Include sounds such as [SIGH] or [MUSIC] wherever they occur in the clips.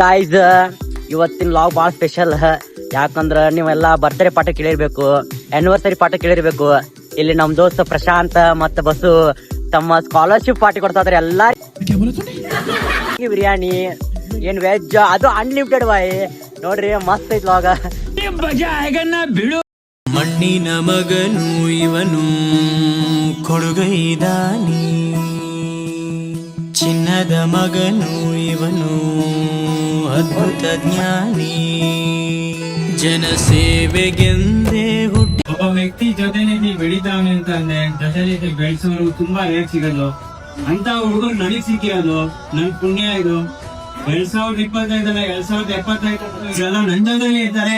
Guys ಇವತ್ತಿನ log ಬಹಳ special ಯಾಕಂದ್ರ ನೀವೆಲ್ಲ ಬರ್ತ್ಡೇ ಪಾಠ ಕೇಳಿರ್ಬೇಕು ಆನಿವರ್ಸರಿ ಪಾಠ ಕೇಳಿರ್ಬೇಕು. ಇಲ್ಲಿ ನಮ್ ದೋಸ್ತ ಪ್ರಶಾಂತ್ ಮತ್ತ ಬಸ್ಸು ತಮ್ಮ ಸ್ಕಾಲರ್ಶಿಪ್ ಪಾರ್ಟಿ ಕೊಡ್ತಾ ಎಲ್ಲಾ. ಬಿರಿಯಾನಿ, ಏನ್ ವೆಜ್ ಅದು ಅನ್ಲಿಮಿಟೆಡ್ ಬಾಯಿ ನೋಡ್ರಿ, ಮಸ್ತ್ ಐತ್ ಲಾಗ ಮಣ್ಣಿನ ಮಗನು ಇವನು ಕೊಡುಗೈದಾನಿ ಚಿನ್ನದ ಮಗನು ಇವನು ಅದ್ಭುತ ಜ್ಞಾನಿ. ಜನಸೇವೆಗೆಂದೇ ಹುಟ್ಟಿ ಒಬ್ಬ ವ್ಯಕ್ತಿ ಜೊತೆನೆ ನೀವು ಬೆಳಿತಾವನೆ ಅಂತ ಅಂದ್ರೆ ಜೊತೆಲಿ ಬೆಳೆಸೋರು ತುಂಬಾ ರೇಟ್ ಸಿಗೋದು. ಅಂತ ಹುಡುಗರು ನನಗ್ ಸಿಕ್ಕಿರೋದು, ನನ್ ಪುಣ್ಯ ಇದು. ಎರಡ್ ಸಾವಿರದ ಇಪ್ಪತ್ತೈದಲ್ಲ ಎರಡ್ ಸಾವಿರದ ಎಪ್ಪತ್ತೈದು ಇದೆಲ್ಲ ನನ್ ಇದ್ದಾರೆ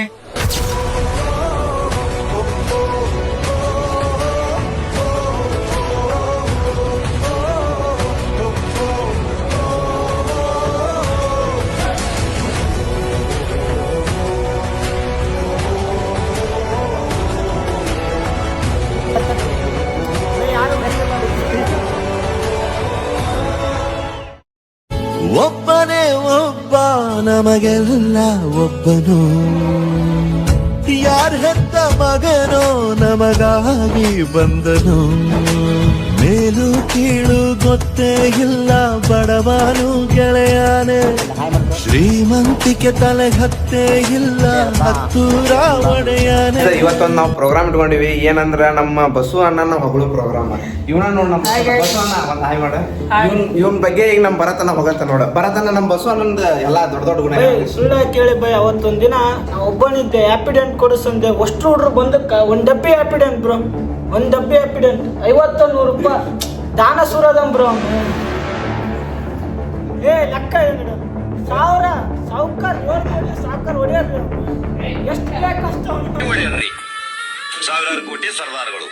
ಒಬ್ಬ ನಮಗೆಲ್ಲ ಒಬ್ಬನು. ಯಾರ ಹೆತ್ತ ಮಗನೋ ನಮಗಾಗಿ ಬಂದನು. ಮೇಲು ಕೀಳು ಗೊತ್ತೇ ಇಲ್ಲ ಬಡವನು ಗೆಳೆಯಾನೆ. ಶ್ರೀಮಂತಿಕೆ ತಲೆ ಹತ್ತೇ ಇಲ್ಲ. ಸರ್, ಇವತ್ತೊಂದು ನಾವು ಪ್ರೋಗ್ರಾಮ್ ಇಟ್ಕೊಂಡಿವಿ. ಏನಂದ್ರ ನಮ್ಮ ಬಸು ಅಣ್ಣನ ಹೊಗಳು ಪ್ರೋಗ್ರಾಮ್ ಇವನ ನೋಡ್ ನಮ್ಮ ಬಸ್ಸು ಅಣ್ಣ ಒಂದ್ ಹಾಯ್ ಮಾಡ. ಇವನ್ ಇವನ್ ಬಗ್ಗೆ ಈಗ ನಮ್ ಭರತನ ಹೋಗತ್ತ ನೋಡ. ಭರತನ ನಮ್ಮ ಬಸು ಅಣ್ಣಂದ ಎಲ್ಲಾ ದೊಡ್ಡ ದೊಡ್ಡ ಗುಣ ಸುಳ್ಳ ಕೇಳಿ ಬೈ ಅವತ್ತೊಂದ್ ದಿನ ಒಬ್ಬನಿದ್ದೆ ಹ್ಯಾಪಿಡೆಂಟ್ ಕೊಡಿಸಂದೆ ಅಷ್ಟು ಹುಡ್ರು ಬಂದಕ್ಕ ಒಂದ್ ಡಬ್ಬಿ ಹ್ಯಾಪಿಡೆಂಟ್ ಬ್ರೋ. ಒಂದ್ ಡಬ್ಬಿ ಹ್ಯಾಪಿಡೆಂಟ್ ಐವತ್ತ ನೂರು ರೂಪಾಯಿ. ದಾನ ಸುರದಂ ಬ್ರೋ. ಏ ಲೆಕ್ಕ ಏನು ಸಾವಿರ. ಸಾವುಕಾರ್ ಏಳು ಸಾವುಕಾರ ಹೊಡೆಯೋದು ಎಷ್ಟು ಬೇಕಷ್ಟು ಹೊಡೆಯಲ್ರಿ ಸಾವಿರಾರು ಕೋಟಿ ಸರ್ದಾರ್ಗಳು.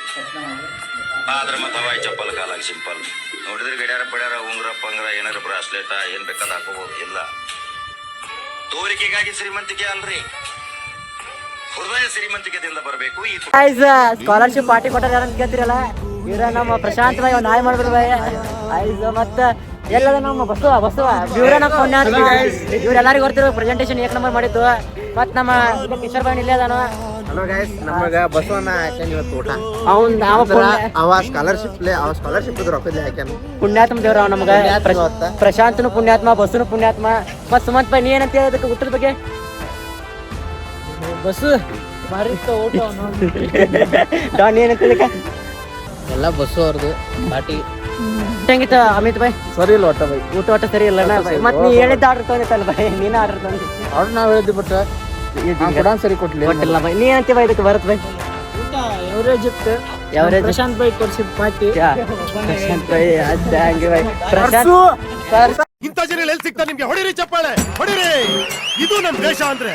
ಆದ್ರೆ ಮತ್ತೆ ವಾಯ್ ಚಪ್ಪಲ್ ಕಾಲಾಗ ಸಿಂಪಲ್. ನೋಡಿದ್ರೆ ಗಡಿಯಾರ ಪಡ್ಯಾರ ಉಂಗ್ರ ಪಂಗ್ರ ಏನಾರ ಬ್ರಾಸ್ಲೆಟ ಏನ್ ಬೇಕಾದ ಹಾಕೋಬಹುದು ಇಲ್ಲ. ತೋರಿಕೆಗಾಗಿ ಶ್ರೀಮಂತಿಕೆ ಅಲ್ರಿ. ಹೃದಯ ಶ್ರೀಮಂತಿಕೆದಿಂದ ಬರಬೇಕು ಈ ಗೈಸ್ ಸ್ಕಾಲರ್ಶಿಪ್ ಪಾರ್ಟಿ ಕೊಟ್ಟಾರ ಯಾರಂತ ಕೇಳ್ತಿರಲ್ಲ? ಇವ್ರ ನಮ್ಮ ಪ್ರಶಾಂತ್ ಭಾಯ್ ಒಂದು ಹಾಯ್ ಮಾಡ್ಬಿಡ್ರಿ. ಬಾಯ್ ಐಸ್ ಮತ್ತ ಎಲ್ಲದ ನಮ್ಮ ಬಸವ ಇವ್ರ ನಮ್ಮ ಎಲ್ಲರಿಗೂ ಗೊತ್ತಿರೋ ಪ್ರೆಸೆಂಟೇಷನ್ ಏಕ್ ನಂಬರ್ ಮಾಡಿದ್ದು. ಮತ್ ನಮ್ಮ ಕಿಶೋರ್ ಬಾಯ್ ಇಲ್ಲೇ ಅದಾನ. ಹಲೋ ಗೈಸ್ ನಮಗ ಬಸ್ಸು ಅಣ್ಣ ಹಾಕ್ಯಾನ ಇವತ್ತು ಊಟ. ಅವ್ನ್ ಅವ ಪುಣ್ಯ- ಅವ ಸ್ಕಾಲರ್ಶಿಪ್ ಅವ ಸ್ಕಾಲರ್ಶಿಪ್ ಹಾಕ್ಯಾನ. ಪುಣ್ಯಾತ್ಮ ದೇವ್ರ ಅವ ನಮಗ. ಪುಣ್ಯಾತ್ಮ ಪ್ರಶ್- ಇವತ್ತ. ಪ್ರಶಾಂತ್ನು ಪುಣ್ಯಾತ್ಮ ಬಸ್ಸುನು ಪುಣ್ಯಾತ್ಮ. ಮತ್ ಸುಮಂತ್ ಬಾಯ್ ನೀ ಏನಂತ ಹೇಳೋದಕ್ಕೆ ಊಟದ ಬಗ್ಗೆ? ಬಸ್ಸು [LAUGHS] ಡಾನ್ ಏನಂತ ಎಲ್ಲ ಬಸ್ಸು ಅವ್ರದ್ದು ಪಾರ್ಟಿ ಹೆಂಗಿತ್ತ ಅಮಿತ್ ಭಾಯ್? ಸರಿ ಇಲ್ಲ ಒಟ್ಟ ಬೈ ಊಟ ಒಟ್ಟ ಸರಿ ಇಲ್ಲ. ಮತ್ ನೀ ಹೇಳಿದ್ದ ಆರ್ಡರ್ ತಂದಿತ್ತಲ್ಲ ಬಾಯ್ ನೀನ ಆರ್ಡರ್ ತಂದಿ ಅವ್ರು ನಾವ್ ಹೇಳಿದ್ವಿ ಬಟ್ ಕೊಡ ಸರಿ ಕೊಟ್ಲಿ ಕೊಟ್ಟಿಲ್ಲ ಬೈ ನೀ ಏನಂತ ಬಾಯ್ ಇದಕ್ಕೆ ಬರತ್ ಬೈ ಊಟ ಎವರೇಜ್ ಇತ್ತು? ಎವರೇಜ್ ಪ್ರಶಾಂತ್ ಬೈ ಕೊಡ್ಸಿದ್ ಪಾರ್ಟಿ. ಯಾ, ಪ್ರಶಾಂತ್ ಬಾಯ್ ಅದ್ದ ಹಂಗೆ ಬಾಯ್ ಪ್ರಶಾಂತ್ ಇಂಥ ಜನ ಎಲ್ಲಿ ಸಿಗ್ತಾ ನಿಮ್ಗೆ? ಹೊಡಿರಿ ಚಪ್ಪಾಳೆ ಹೊಡಿರಿ! ಇದು ನಮ್ ದೇಶ ಅಂದ್ರೆ.